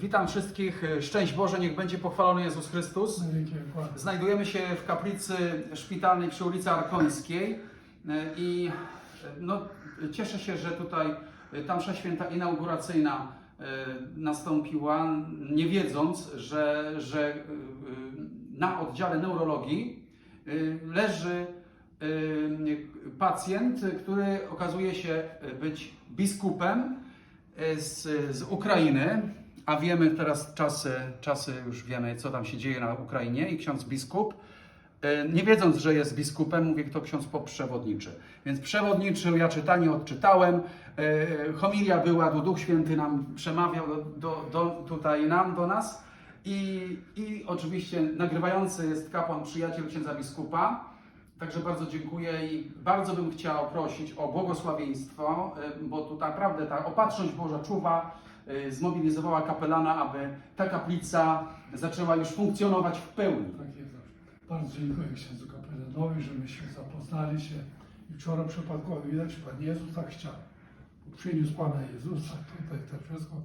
Witam wszystkich. Szczęść Boże, niech będzie pochwalony Jezus Chrystus. Znajdujemy się w kaplicy szpitalnej przy ulicy Arkońskiej i no, cieszę się, że tutaj e, ta msza święta inauguracyjna e, nastąpiła, nie wiedząc, że, że e, na oddziale neurologii e, leży pacjent, który okazuje się być biskupem z, z Ukrainy, a wiemy teraz czasy, czasy, już wiemy co tam się dzieje na Ukrainie i ksiądz biskup, e, nie wiedząc, że jest biskupem, mówię to ksiądz poprzewodniczy. Więc przewodniczył, ja czytanie odczytałem, e, homilia była, tu Duch Święty nam przemawiał do, do, do, tutaj nam, do nas i, i oczywiście nagrywający jest kapłan, przyjaciel księdza biskupa. Także bardzo dziękuję i bardzo bym chciał prosić o błogosławieństwo, y, bo tu naprawdę ta opatrzność Boża czuwa, zmobilizowała kapelana, aby ta kaplica zaczęła już funkcjonować w pełni. Tak jest. Bardzo dziękuję księdzu kapelanowi, że myśmy zapoznali się. I wczoraj przypadkowo widać, że Pan Jezus tak chciał. Przyniósł Pana Jezusa tutaj te wszystko,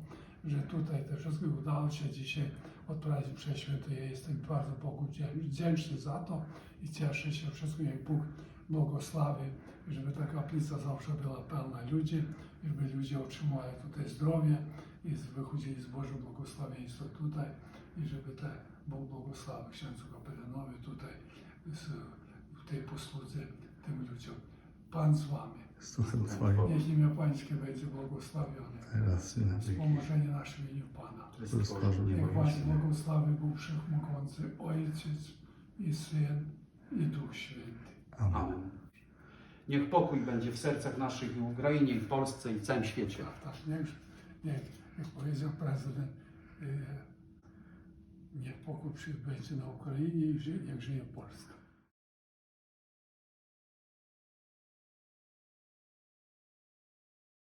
że tutaj te wszystko udało się dzisiaj odprawić prześwięty. Ja jestem bardzo Bogu wdzię- wdzięczny za to i cieszę się wszystko, jak Bóg błogosławi, żeby ta kaplica zawsze była pełna ludzi, żeby ludzie otrzymali tutaj zdrowie i wychodzili z Bożego błogosławieństwa tutaj i żeby te Bóg błogosławił księdzu kapelanowi tutaj z, w tej posłudze tym ludziom. Pan z wami. Twoim, Niech imię Pańskie będzie błogosławione. teraz i na. Wspomożenie nasze w imieniu Pana. Niech. Was błogosławi Bóg Wszechmogący, Ojciec i Syn i Duch Święty. Amen. Amen. Niech pokój będzie w sercach naszych i w Ukrainie, i w Polsce, i w całym świecie. Tak, niech, niech, jak powiedział prezydent, e, niech pokój na Ukrainie i niech żyje Polska.